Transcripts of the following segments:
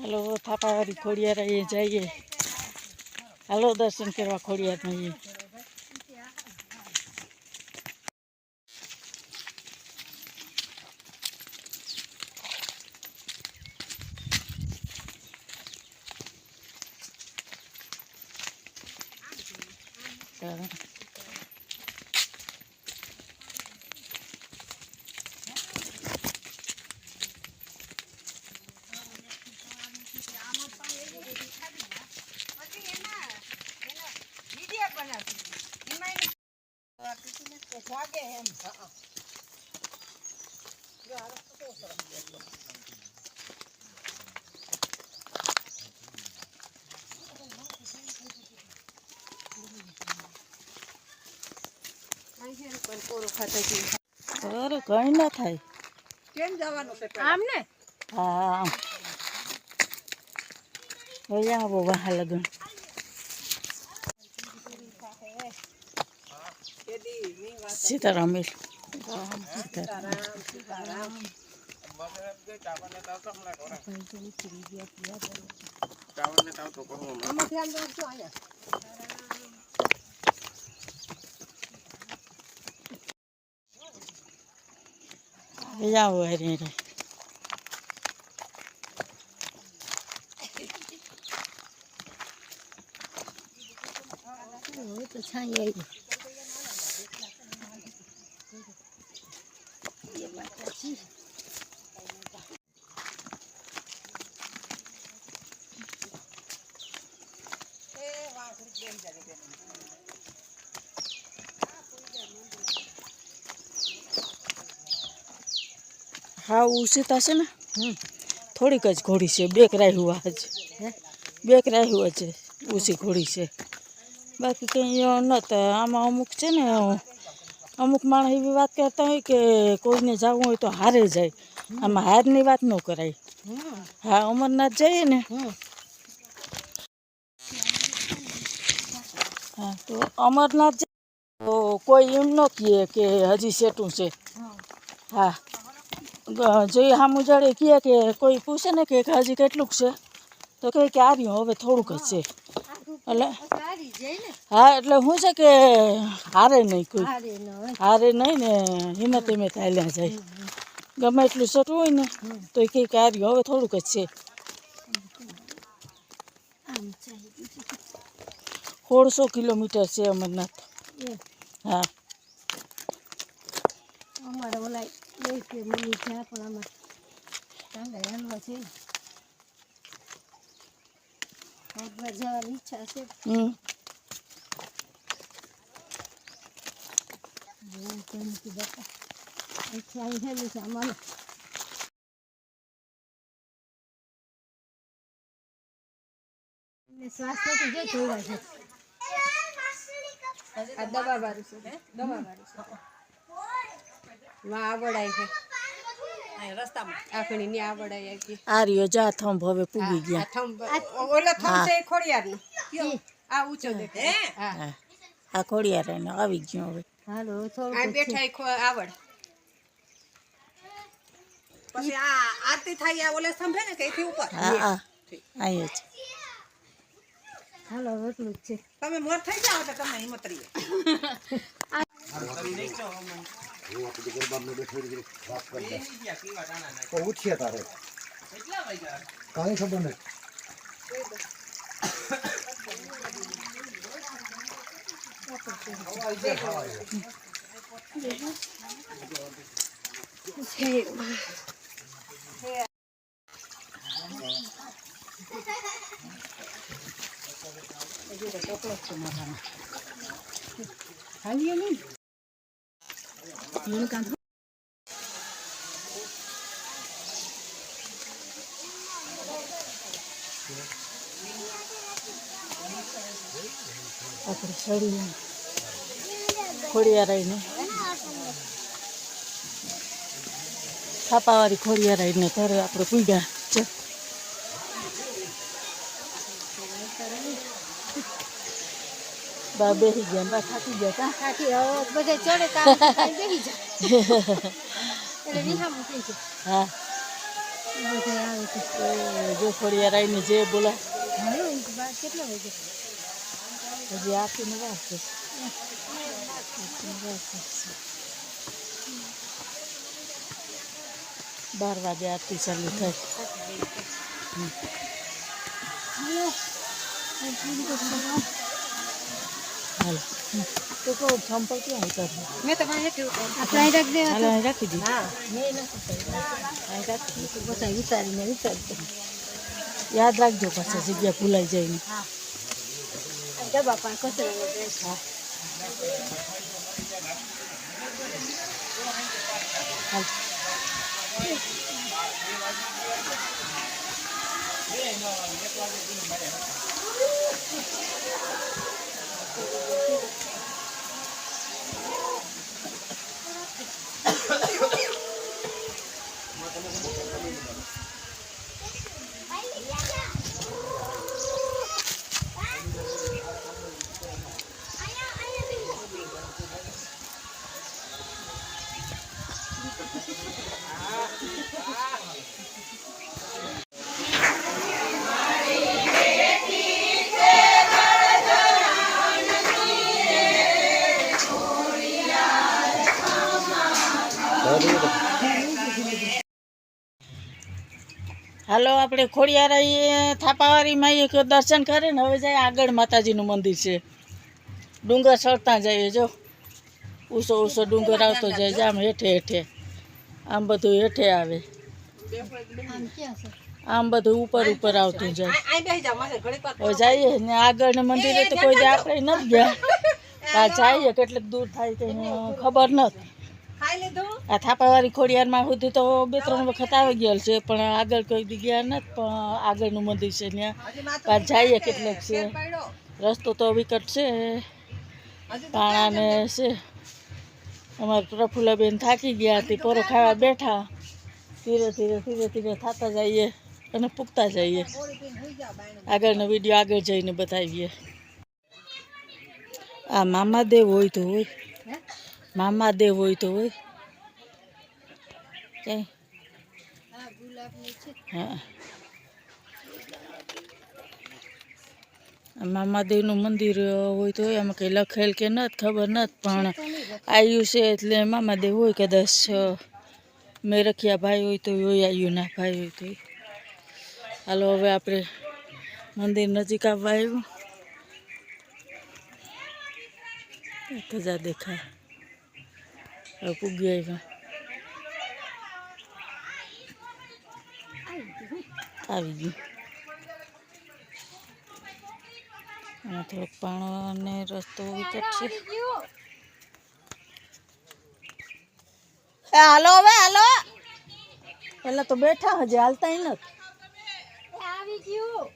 હાલો થાપાવાળી ખોડિયાર એ જઈએ હાલો દર્શન કરવા ખોડિયાર જઈએ ચાલો. અરે કઈ ના થાય. કેમ જવાનું છે આમ ને હા આમ. હવે આવો વાહ લગન. કેદી ની વાત સીતારામ. સીતારામ સીતારામ આમાં ધ્યાન રાખજો અહીંયા. હવે આવો હરી હરી હવે તો છાંય આવી હા ઉસીતા છે ને? થોડીક જ ઘોડી છે બેક રાહ્યું આજ. બેક રાહ્યું છે ઉસી ઘોડી છે. બાકી કંઈ નતા આમાં અમુક છે ને અમુક માણસ એવી વાત કરતા હોય કે કોઈને જવું હોય તો હારે જાય. આમાં હારની વાત ન કરાય. હા અમરનાથ જઈએ ને? હા તો અમરનાથ તો કોઈ એમ ન કહે કે હજી સેટું છે. હા. જોઈએ સામું ઉજાડે કહે કે કોઈ પૂછે ને કે હજી કેટલુંક છે તો કહે કે આ હવે થોડુંક જ છે. એટલે હા એટલે શું છે કે હારે નહીં કોઈ. હારે નહીં ને હિંમત હિંમત હાલ્યા જાય. ગમે એટલું સટવું હોય ને તો એ કહે કે આ હવે થોડુંક જ છે. સોળસો કિલોમીટર છે અમરનાથ. હા અમારે ઓલા બે કે મમ્મી જ્યાં પણ આમાં ટાંગા હાલવા છે. હરિદ્વાર જવાની ઈચ્છા છે. બાપા અહીં હેલું છે અમારે શ્વાસ નથી જે જોવા છે. આ દવા વાળું છે. દવા વાળું છે. માં આવડાય છે. આ જા થંભ હવે પૂગી ગયા. ઓલો થંભ છે ખોડિયારનો. આ ઊંચો હા? આ આવી ગયો હવે. હાલો આ બેઠા આવડ. પછી આ આરતી થાય આ ઓલે થંભે ને કઈથી ઉપર? હા હા. અહીંયા જ. હાલો એટલું જ છે. તમે મોર થઈ જાઓ તો તમે હિંમત રહીએ તો ઉઠીએ તારે કાંઈ ખબર નહીં હાલીએ નહીં આપણે સળી ખોડિયાર આવીને છાપાવાળી ખોડિયાર આવીને ઘરે આપણે પૂગ્યા બા બેસી ગયા બા થાકી ગયા તા. થાકી હવે બધે ચડે કામ બેસી જાય. એટલે નિહામ થઈ છે હા. બધા આવે છે. આવીને જે બોલા. કેટલા વાગે? હજી વાત છે. બાર વાગે આરતી ચાલુ થાય. હાલો. તો કહો સંપર્ક ક્યાં ઉતારવું? મેં તો પાસે કેવું આપણે અહીં રાખી દેવા હાલો અહીં રાખી દી હા. મેં નથી અહીં રાખી દી. બધા વિચારીને વિચારતો યાદ રાખજો પાછા જગ્યા ભૂલાઈ જાય ને. ડબ્બા પણ કચરા ડ્રેસ હાલ. હાલો, આપણે ખોડિયારાઈએ થાપાવાળીમાં એક દર્શન કરે ને, હવે જાય આગળ માતાજીનું મંદિર છે. ડુંગર ચડતા જઈએ જો. ઊંચો ઊંચો ડુંગર આવતો જાય છે આમ હેઠે હેઠે. આમ બધું હેઠે આવે. આમ બધું ઉપર ઉપર આવતું જાય. હવે જઈએ ને આગળ મંદિરે તો કોઈ આપણે નથી ગયા. જઈએ, કેટલીક દૂર થાય તો ખબર નથી. આ થાપાવાળી ખોડિયારમાં સુધી તો બે ત્રણ વખત આવી ગયેલ છે પણ આગળ કોઈ દી ગયા નથી પણ આગળનું મંદિર છે ત્યાં. પાછ જઈએ કેટલેક છે. રસ્તો તો વિકટ છે. પાણાને છે. અમારે પ્રફુલ્લાબેન થાકી ગયા હતી પોરો ખાવા બેઠા. ધીરે ધીરે ધીરે ધીરે થતા જઈએ અને પૂગતા જઈએ. આગળનો વીડિયો આગળ જઈને બતાવીએ. આ મામાદેવ હોય તો હોય. હે મામાદેવ હોય તો હોય. ક્યાંય? હા. મામાદેવનું મંદિર હોય તો એમાં કંઈ લખેલ કે નથી, ખબર નથી, પણ આવ્યું છે એટલે મામાદેવ હોય કદાચ મેરખિયા ભાઈ હોય તો હોય આવ્યું ના ભાઈ હોય. તો હાલો, હવે આપણે મંદિર નજીક આવવા આવ્યું. ધજા દેખાય. હવે પૂગી આવ્યા આવી ગયું. અને થોડોક પાણો અને રસ્તો વિકટ છે. હાલો હવે, હાલો. પેલા તો બેઠા હજી હાલતા નથી. આવી ગયું.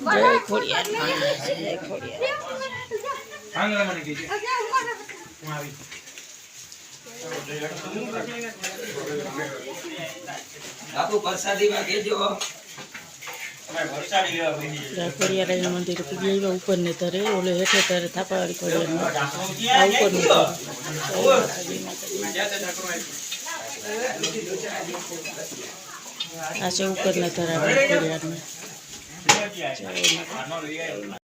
જય ખોડિયાર જય બાપુ પ્રસાદીમાં કહેજો જય ખોડિયાર મંદિર આવ્યા ઉપર ને તરે ઓલે હેઠે તરે થાપાવાળી ખોડિયાર ઉપર ને આ છે ઉપરના ખોડિયાર